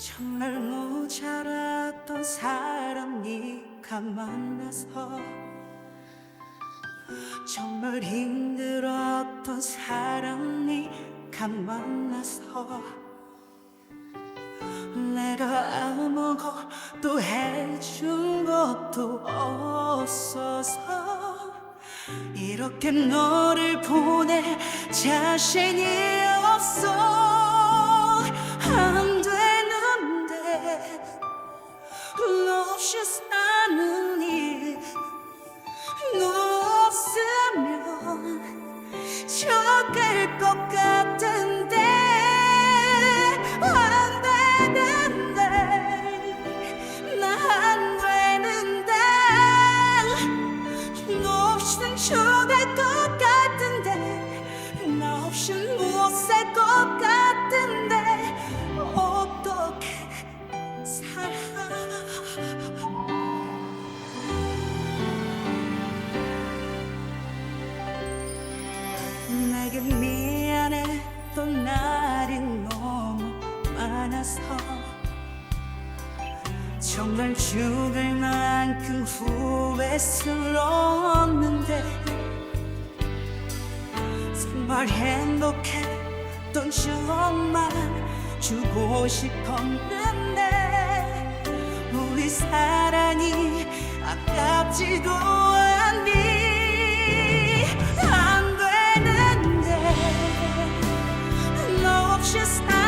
정말 모자랐던 사람이가 만나서 정말 힘들었던 사람이가 만나서 내가 아무것도 해준 것도 없어서 이렇게 너를 보낼 자신이 없어 정말 죽을 만큼 후회스러웠는데 정말 행복했던 추억만 주고 싶었는데 우리 사랑이 아깝지도 않니? 안 되는데 너 없이 사